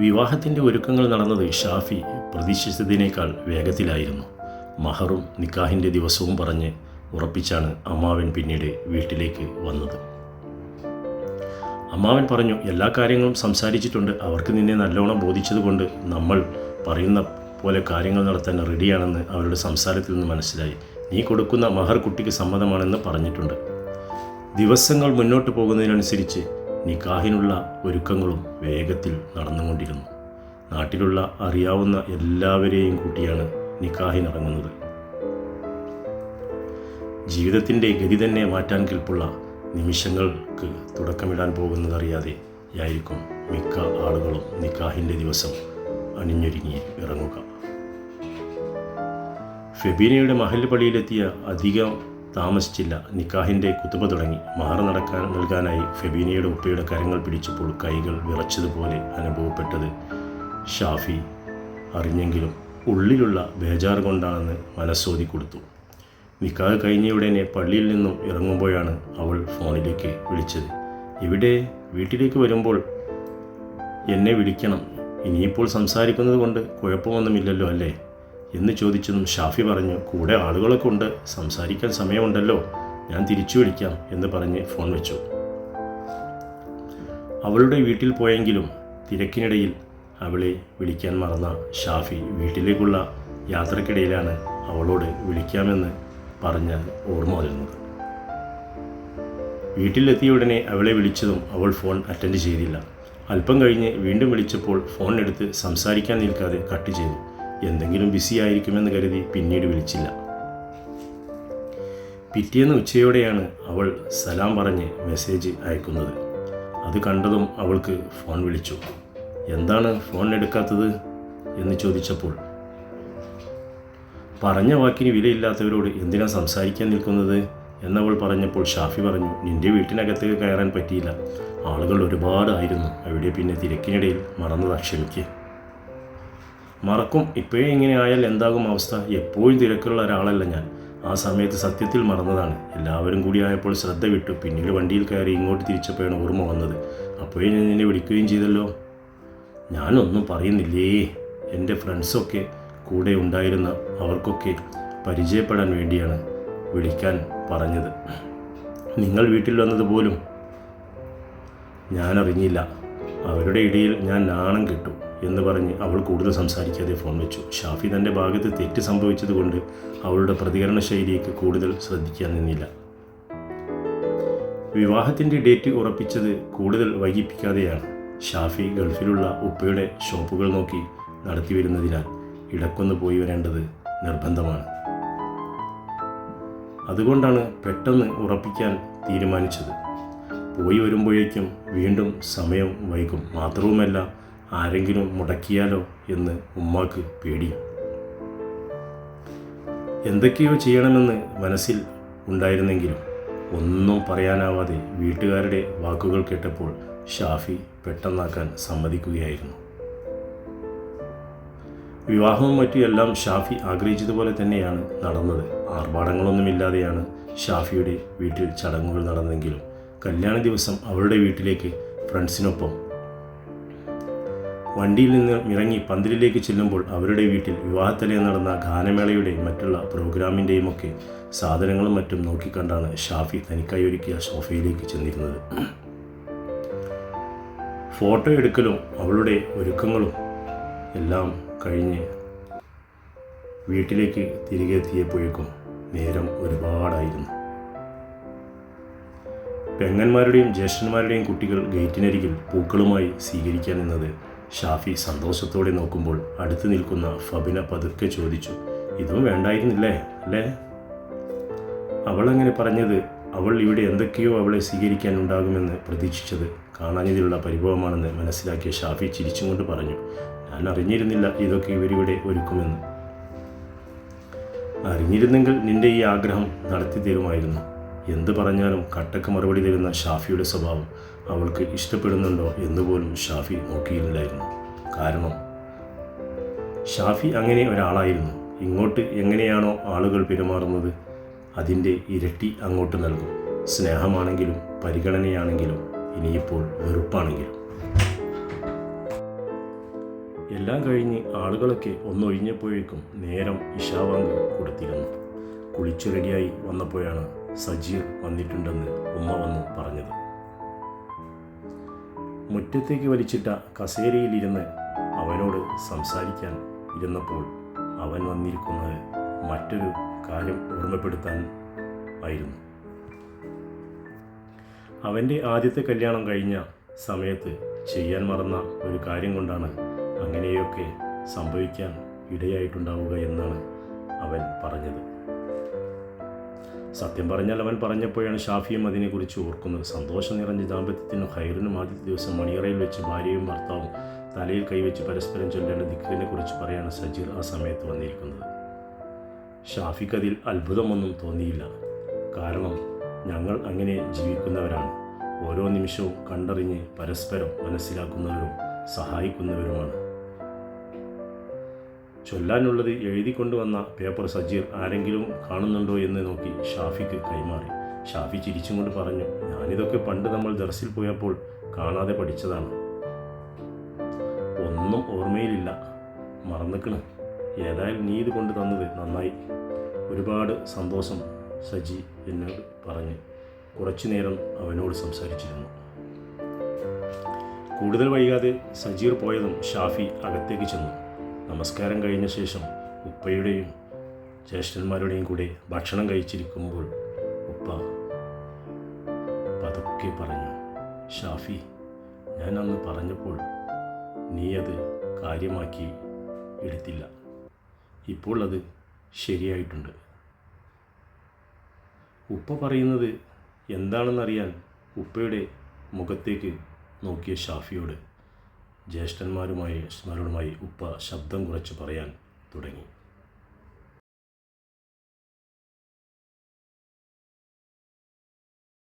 വിവാഹത്തിന്റെ ഒരുക്കങ്ങൾ നടന്നത് ഷാഫി പ്രതീക്ഷിച്ചതിനേക്കാൾ വേഗത്തിലായിരുന്നു. മഹറും നിക്കാഹിന്റെ ദിവസവും പറഞ്ഞ് ഉറപ്പിച്ചാണ് അമ്മാവൻ പിന്നീട് വീട്ടിലേക്ക് വന്നത്. അമ്മാവൻ പറഞ്ഞു എല്ലാ കാര്യങ്ങളും സംസാരിച്ചിട്ടുണ്ട്. അവർക്ക് നിന്നെ നല്ലോണം ബോധിച്ചതുകൊണ്ട് നമ്മൾ പറയുന്ന പോലെ കാര്യങ്ങൾ നടത്താൻ റെഡിയാണെന്ന് അവരുടെ സംസാരത്തിൽ നിന്ന് മനസ്സിലായി. നീ കൊടുക്കുന്ന മഹർ കുട്ടിക്ക് സമ്മതമാണെന്ന് പറഞ്ഞിട്ടുണ്ട്. ദിവസങ്ങൾ മുന്നോട്ട് പോകുന്നതിനനുസരിച്ച് നിക്കാഹിനുള്ള ഒരുക്കങ്ങളും വേഗത്തിൽ നടന്നുകൊണ്ടിരുന്നു. നാട്ടിലുള്ള അറിയാവുന്ന എല്ലാവരെയും കൂട്ടിയാണ് നിക്കാഹിനിറങ്ങുന്നത് ജീവിതത്തിന്റെ ഗതി തന്നെ മാറ്റാൻ കെൽപ്പുള്ള നിമിഷങ്ങൾക്ക് തുടക്കമിടാൻ പോകുന്നതറിയാതെ ആയിരിക്കും മിക്ക ആളുകളും നിക്കാഹിന്റെ ദിവസം അണിഞ്ഞൊരുങ്ങി ഇറങ്ങുക. ഫെബീനയുടെ മഹൽ പള്ളിയിലെത്തിയ അധികം താമസിച്ചില്ല. നിക്കാഹിന്റെ കുത്തുമ തുടങ്ങി. മാറി നടക്കാൻ നൽകാനായി ഫെബീനയുടെ ഉപ്പയുടെ കരങ്ങൾ പിടിച്ചപ്പോൾ കൈകൾ വിറച്ചതുപോലെ അനുഭവപ്പെട്ടത് ഷാഫി അറിഞ്ഞെങ്കിലും ഉള്ളിലുള്ള ബേജാർ കൊണ്ടാണെന്ന് മനസ്സോതി കൊടുത്തു. നിക്കാഹ് കഴിഞ്ഞയുടനെ പള്ളിയിൽ നിന്നും ഇറങ്ങുമ്പോഴാണ് അവൾ ഫോണിലേക്ക് വിളിച്ചത്. ഇവിടെ വീട്ടിലേക്ക് വരുമ്പോൾ എന്നെ വിളിക്കണം. ഇനിയിപ്പോൾ സംസാരിക്കുന്നത് കൊണ്ട് കുഴപ്പമൊന്നുമില്ലല്ലോ അല്ലേ? എന്ന് ചോദിച്ചതും ഷാഫി പറഞ്ഞു കൂടെ ആളുകളൊക്കെ ഉണ്ട് സംസാരിക്കാൻ സമയമുണ്ടല്ലോ ഞാൻ തിരിച്ചു വിളിക്കാം എന്ന് പറഞ്ഞ് ഫോൺ വെച്ചു. അവളുടെ വീട്ടിൽ പോയെങ്കിലും തിരക്കിനിടയിൽ അവളെ വിളിക്കാൻ മറന്ന ഷാഫി വീട്ടിലേക്കുള്ള യാത്രക്കിടയിലാണ് അവളോട് വിളിക്കാമെന്ന് പറഞ്ഞ ഓർമ്മ വരുന്നത്. വീട്ടിലെത്തിയ ഉടനെ അവളെ വിളിച്ചതും അവൾ ഫോൺ അറ്റൻഡ് ചെയ്തില്ല. അല്പം കഴിഞ്ഞ് വീണ്ടും വിളിച്ചപ്പോൾ ഫോൺ എടുത്ത് സംസാരിക്കാൻ നിൽക്കാതെ കട്ട് ചെയ്തു. എന്തെങ്കിലും ബിസി ആയിരിക്കുമെന്ന് കരുതി പിന്നീട് വിളിച്ചില്ല. പിറ്റേന്ന് ഉച്ചയോടെയാണ് അവൾ സലാം പറഞ്ഞ് മെസ്സേജ് അയക്കുന്നത്. അത് കണ്ടതും അവൾക്ക് ഫോൺ വിളിച്ചു. എന്താണ് ഫോൺ എടുക്കാത്തത്? എന്ന് ചോദിച്ചപ്പോൾ പറഞ്ഞ വാക്കിന് വിലയില്ലാത്തവരോട് എന്തിനാ സംസാരിക്കാൻ നിൽക്കുന്നത്? എന്നവൾ പറഞ്ഞപ്പോൾ ഷാഫി പറഞ്ഞു നിന്റെ വീട്ടിനകത്ത് കയറാൻ പറ്റിയില്ല. ആളുകൾ ഒരുപാടായിരുന്നു അവിടെ പിന്നെ തിരക്കിനിടയിൽ മറന്നത് ക്ഷമിക്ക്. മറക്കും. ഇപ്പോഴേ ഇങ്ങനെ ആയാൽ എന്താകും അവസ്ഥ? എപ്പോഴും തിരക്കുള്ള ഒരാളല്ല ഞാൻ. ആ സമയത്ത് സത്യത്തിൽ മറന്നതാണ്. എല്ലാവരും കൂടി ആയപ്പോൾ ശ്രദ്ധ വിട്ടു. പിന്നീട് വണ്ടിയിൽ കയറി ഇങ്ങോട്ട് തിരിച്ചപ്പോഴാണ് ഓർമ്മ വന്നത്. അപ്പോഴേ ഞാൻ നിന്നെ വിളിക്കുകയും ചെയ്തല്ലോ. ഞാനൊന്നും പറയുന്നില്ലേ? എന്റെ ഫ്രണ്ട്സൊക്കെ കൂടെ ഉണ്ടായിരുന്ന അവർക്കൊക്കെ പരിചയപ്പെടാൻ വേണ്ടിയാണ് വിളിക്കാൻ പറഞ്ഞത്. നിങ്ങൾ വീട്ടിൽ വന്നതുപോലും ഞാൻ അറിഞ്ഞില്ല അവരുടെ ഇടയിൽ ഞാൻ നാണം കിട്ടു. എന്ന് പറഞ്ഞ് അവൾ കൂടുതൽ സംസാരിക്കാതെ ഫോൺ വെച്ചു. ഷാഫി തന്റെ ഭാഗത്ത് തെറ്റ് സംഭവിച്ചതുകൊണ്ട് അവളുടെ പ്രതികരണ ശൈലിയേക്ക് കൂടുതൽ ശ്രദ്ധിക്കാൻ നിന്നില്ല. വിവാഹത്തിന്റെ ഡേറ്റ് ഉറപ്പിച്ചത് കൂടുതൽ വൈകിപ്പിക്കാതെയാണ്. ഷാഫി ഗൾഫിലുള്ള ഉപ്പയുടെ ഷോപ്പുകൾ നോക്കി നടത്തി വരുന്നതിനാൽ ഇടക്കൊന്ന് പോയി വരേണ്ടത് നിർബന്ധമാണ്. അതുകൊണ്ടാണ് പെട്ടെന്ന് ഉറപ്പിക്കാൻ തീരുമാനിച്ചത്. പോയി വരുമ്പോഴേക്കും വീണ്ടും സമയം വൈകും. മാത്രവുമല്ല ആരെങ്കിലും മുടക്കിയാലോ എന്ന് ഉമ്മാക്ക് പേടി. എന്തൊക്കെയോ ചെയ്യണമെന്ന് മനസ്സിൽ ഉണ്ടായിരുന്നെങ്കിലും ഒന്നും പറയാനാവാതെ വീട്ടുകാരുടെ വാക്കുകൾ കേട്ടപ്പോൾ ഷാഫി പെട്ടെന്നാക്കാൻ സമ്മതിക്കുകയായിരുന്നു. വിവാഹവും മറ്റും എല്ലാം ഷാഫി ആഗ്രഹിച്ചതുപോലെ തന്നെയാണ് നടന്നത്. ആർഭാടങ്ങളൊന്നുമില്ലാതെയാണ് ഷാഫിയുടെ വീട്ടിൽ ചടങ്ങുകൾ നടന്നെങ്കിലും കല്യാണ ദിവസം അവരുടെ വീട്ടിലേക്ക് ഫ്രണ്ട്സിനൊപ്പം വണ്ടിയിൽ നിന്ന് ഇറങ്ങി പന്തലിലേക്ക് ചെല്ലുമ്പോൾ അവരുടെ വീട്ടിൽ വിവാഹത്തിലെ നടന്ന ഗാനമേളയുടെ മറ്റുള്ള പ്രോഗ്രാമിന്റെയും ഒക്കെ സാധനങ്ങളും മറ്റും നോക്കിക്കണ്ടാണ് ഷാഫി തനിക്കായി ഒരുക്കിയ സോഫയിലേക്ക് ചെന്നിരുന്നത്. ഫോട്ടോ എടുക്കലും അവളുടെ ഒരുക്കങ്ങളും എല്ലാം കഴിഞ്ഞ് വീട്ടിലേക്ക് തിരികെ എത്തിയപ്പോഴേക്കും നേരം ഒരുപാടായിരുന്നു. പെങ്ങന്മാരുടെയും ജ്യേഷ്ഠന്മാരുടെയും കുട്ടികൾ ഗേറ്റിനരികിൽ പൂക്കളുമായി സ്വീകരിക്കാൻ നിന്നത് ഷാഫി സന്തോഷത്തോടെ നോക്കുമ്പോൾ അടുത്തു നിൽക്കുന്ന ഫബിന പതുക്കെ ചോദിച്ചു ഇതും വേണ്ടായിരുന്നില്ലേ? അല്ലേ? അവൾ അങ്ങനെ പറഞ്ഞത് അവൾ ഇവിടെ എന്തൊക്കെയോ അവളെ സ്വീകരിക്കാൻ ഉണ്ടാകുമെന്ന് പ്രതീക്ഷിച്ചത് കാണാഞ്ഞതിലുള്ള പരിഭവമാണെന്ന് മനസ്സിലാക്കിയ ഷാഫി ചിരിച്ചുകൊണ്ട് പറഞ്ഞു ഞാൻ അറിഞ്ഞിരുന്നില്ല ഇതൊക്കെ ഇവരിവിടെ ഒരുക്കുമെന്ന്. അറിഞ്ഞിരുന്നെങ്കിൽ നിന്റെ ഈ ആഗ്രഹം നടത്തി തരുമായിരുന്നു എന്ത് പറഞ്ഞാലും കട്ടക്ക് മറുപടി തരുന്ന ഷാഫിയുടെ സ്വഭാവം അവൾക്ക് ഇഷ്ടപ്പെടുന്നുണ്ടോ എന്നുപോലും ഷാഫി നോക്കിയിരുന്നില്ലായിരുന്നു കാരണം ഷാഫി അങ്ങനെ ഒരാളായിരുന്നു. ഇങ്ങോട്ട് എങ്ങനെയാണോ ആളുകൾ പെരുമാറുന്നത് അതിന്റെ ഇരട്ടി അങ്ങോട്ട് നൽകും. സ്നേഹമാണെങ്കിലും പരിഗണനയാണെങ്കിലും ഇനിയിപ്പോൾ വെറുപ്പാണെങ്കിലും. എല്ലാം കഴിഞ്ഞ് ആളുകളൊക്കെ ഒന്നൊഴിഞ്ഞപ്പോഴേക്കും നേരം ഇഷാവാങ്ക് കൊടുത്തിരുന്നു. കുളിച്ചു റെഡിയായി വന്നപ്പോഴാണ് സജീർ വന്നിട്ടുണ്ടെന്ന് ഉമ്മ വന്നു പറഞ്ഞത്. മുറ്റത്തേക്ക് വലിച്ചിട്ട കസേരയിലിരുന്ന് അവനോട് സംസാരിക്കാൻ ഇരുന്നപ്പോൾ അവൻ വന്നിരിക്കുന്നത് മറ്റൊരു കാര്യം ഓർമ്മപ്പെടുത്താൻ ആയിരുന്നു. അവന്റെ ആദ്യത്തെ കല്യാണം കഴിഞ്ഞ സമയത്ത് ചെയ്യാൻ മറന്ന ഒരു കാര്യം കൊണ്ടാണ് അങ്ങനെയൊക്കെ സംഭവിക്കാൻ ഇടയായിട്ടുണ്ടാവുക എന്നാണ് അവൻ പറഞ്ഞത്. സത്യം പറഞ്ഞാൽ അവൻ പറഞ്ഞപ്പോഴാണ് ഷാഫിയും അതിനെക്കുറിച്ച് ഓർക്കുന്നത്. സന്തോഷം നിറഞ്ഞ ദാമ്പത്യത്തിനും ഹൈറിനും ആദ്യത്തെ ദിവസം മണിയറയിൽ വെച്ച് ഭാര്യയും ഭർത്താവും തലയിൽ കൈവച്ച് പരസ്പരം ചൊല്ലേണ്ട ദിക്കറിനെ കുറിച്ച് പറയാണ് സജീർ ആ സമയത്ത് വന്നിരിക്കുന്നത്. ഷാഫിക്ക് അതിൽ അത്ഭുതമൊന്നും തോന്നിയില്ല. കാരണം ഞങ്ങൾ അങ്ങനെ ജീവിക്കുന്നവരാണ്. ഓരോ നിമിഷവും കണ്ടറിഞ്ഞ് പരസ്പരം മനസ്സിലാക്കുന്നവരും സഹായിക്കുന്നവരുമാണ്. ചൊല്ലാനുള്ളത് എഴുതി കൊണ്ടുവന്ന പേപ്പർ സജീർ ആരെങ്കിലും കാണുന്നുണ്ടോ എന്ന് നോക്കി ഷാഫിക്ക് കൈമാറി. ഷാഫി ചിരിച്ചും കൊണ്ട് പറഞ്ഞു ഞാനിതൊക്കെ പണ്ട് നമ്മൾ ദർസിൽ പോയപ്പോൾ കാണാതെ പഠിച്ചതാണ്. ഒന്നും ഓർമ്മയിലില്ല. മറന്നിക്കണ്. ഏതായാലും നീ ഇത് കൊണ്ട് തന്നത് നന്നായി. ഒരുപാട് സന്തോഷം സജി എന്നോട് പറഞ്ഞ് കുറച്ചു നേരം അവനോട് സംസാരിച്ചിരുന്നു. കൂടുതൽ വൈകാതെ സജീർ പോയതും ഷാഫി അകത്തേക്ക് ചെന്നു. നമസ്കാരം കഴിഞ്ഞ ശേഷം ഉപ്പയുടെയും ജ്യേഷ്ഠന്മാരുടെയും കൂടെ ഭക്ഷണം കഴിച്ചിരിക്കുമ്പോൾ ഉപ്പ പതുക്കെ പറഞ്ഞു ഷാഫി ഞാൻ അന്ന് പറഞ്ഞപ്പോൾ നീ അത് കാര്യമാക്കി എടുത്തില്ല. ഇപ്പോൾ അത് ശരിയായിട്ടുണ്ട്. ഉപ്പ പറയുന്നത് എന്താണെന്നറിയാൻ ഉപ്പയുടെ മുഖത്തേക്ക് നോക്കിയ ഷാഫിയോട് ജ്യേഷ്ഠന്മാരുമായി ജ്യേഷ്ഠന്മാരോടുമായി ഉപ്പ ശബ്ദം കുറച്ച് പറയാൻ തുടങ്ങി.